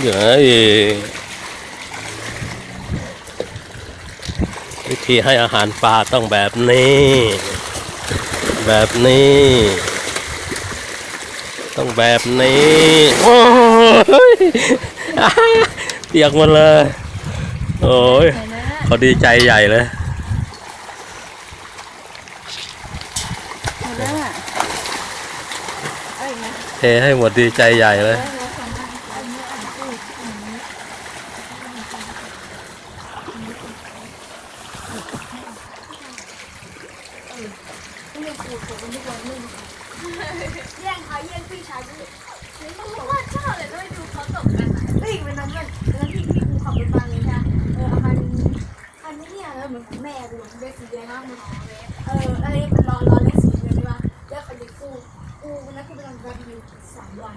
เดี๋ยววิธีให้อาหารปลาต้องแบบนี้ แบบนี้ ต้องแบบนี้ โอ้ยเปียกหมดเลย โอ้ยเขาดีใจใหญ่เลยหมดแล้ว เทให้หมดดีใจใหญ่เลยแย่งเขาแย่งพี่ชายด้วยเขาบอกว่าชอบเลยด้วยดูเขาตกกันอ่เฮ้ยวันนั้นวันนั้นที่พี่กูขับรถมาเลยใช่ไหมเออเอาคันคันนี้เนี่ยเออเหมือนของแม่กูอะเบสสีแดงมากมันเอออะไรมันรอ สามวัน